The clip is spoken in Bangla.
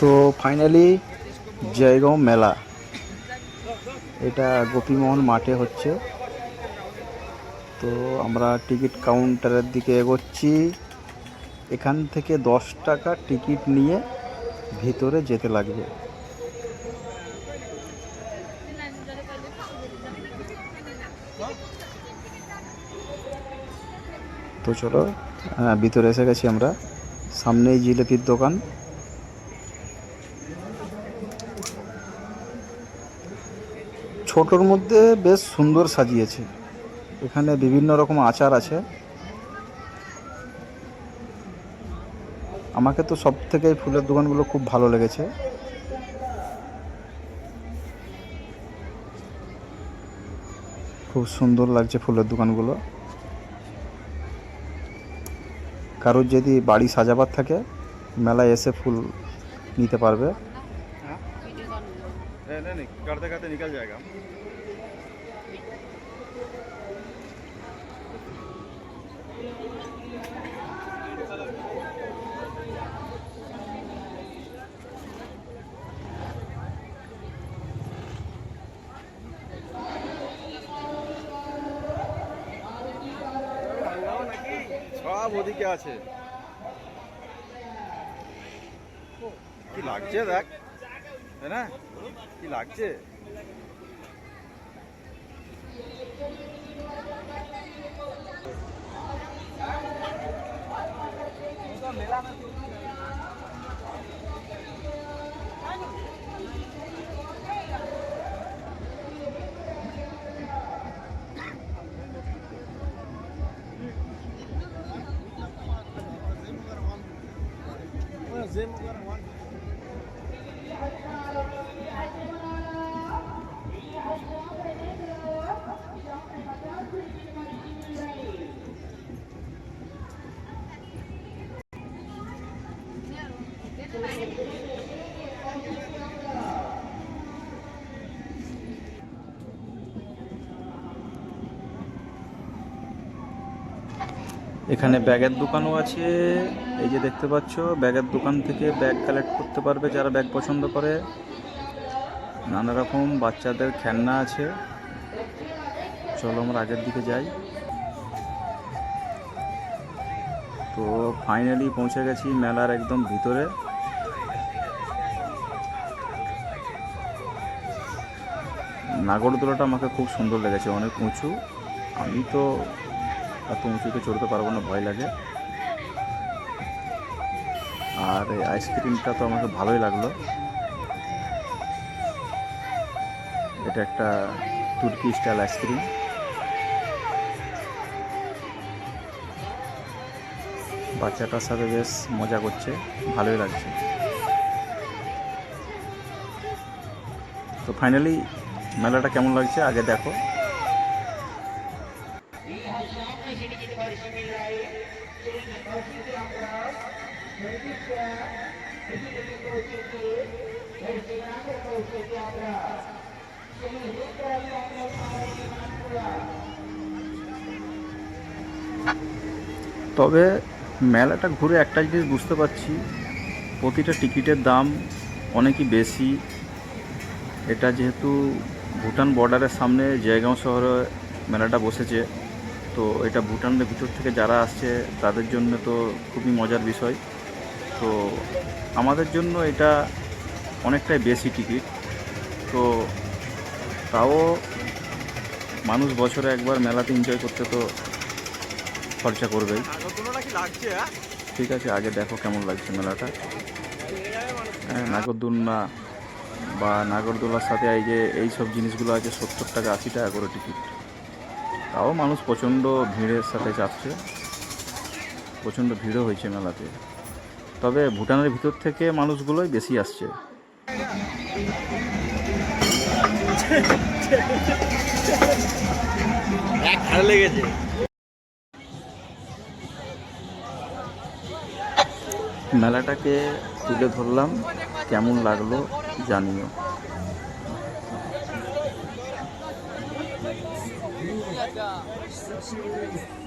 তো ফাইনালি জয়গাঁও মেলা। এটা গোপীমোহন মাঠে হচ্ছে। তো আমরা টিকিট কাউন্টারের দিকে এগোচ্ছি। এখান থেকে দশ টাকা টিকিট নিয়ে ভিতরে যেতে লাগবে। তো চলো হ্যাঁ ভিতরে এসে গেছি আমরা। সামনেই জিলেপির দোকান। ছোটোর মধ্যে বেশ সুন্দর সাজিয়েছে। এখানে বিভিন্ন রকম আচার আছে। আমাকে তো সব থেকে এই ফুলের দোকানগুলো খুব ভালো লেগেছে। খুব সুন্দর লাগছে ফুলের দোকানগুলো। কারোর যদি বাড়ি সাজাবার থাকে, মেলায় এসে ফুল নিতে পারবে। नहीं नहीं नहीं करते करते निकल जाएगा সব ওদিকে আছে কি লাগছে দেখ তাই না কি লাগছে Thank you. এখানে ব্যাগের দোকানও আছে। এই যে দেখতে পাচ্ছ, ব্যাগের দোকান থেকে ব্যাগ কালেক্ট করতে পারবে যারা ব্যাগ পছন্দ করে। নানা রকম বাচ্চাদের খেলনা আছে। চলো আমরা আগের দিকে যাই। তো ফাইনালি পৌঁছে গেছি মেলার একদম ভিতরে। নাগরদোলাটা আমাকে খুব সুন্দর লেগেছে, অনেক উঁচু। আমি তো এত উঁচুতে চড়তে পারব না, ভয় লাগে। আর এই আইসক্রিমটা তো আমাকে ভালোই লাগল। এটা একটা তুর্কি স্টাইল আইসক্রিম বাচ্চাটার সাথে বেশ মজা করছে, ভালোই লাগছে। তো ফাইনালি মেলাটা কেমন লাগছে? আগে দেখো। তবে মেলাটা ঘুরে একটা জিনিস বুঝতে পারছি, প্রতিটা টিকিটের দাম অনেকই বেশি। এটা যেহেতু ভুটান বর্ডারের সামনে জয়গাঁও শহরে মেলাটা বসেছে। তো এটা ভুটানের ভিতর থেকে যারা আসছে, তাদের জন্য তো খুবই মজার বিষয়। তো আমাদের জন্য এটা অনেকটাই বেশি টিকিট। তো তাও মানুষ বছরে একবার মেলাতে এনজয় করতে তো খরচা করবেই। ঠিক আছে, আগে দেখো কেমন লাগছে মেলাটা। হ্যাঁ নাগরদোলনা বা নাগরদোলার সাথে এই যে, এই সব জিনিসগুলো আছে, সত্তর টাকা আশি টাকা করে টিকিট। তাও মানুষ প্রচণ্ড ভিড়ের সাথে চাপছে প্রচণ্ড ভিড়ও হয়েছে মেলাতে। তবে ভুটানের ভিতর থেকে মানুষগুলোই বেশি আসছে। লেগেছে। মেলাটাকে তুলে ধরলাম কেমন লাগল জানিও। 我们为什么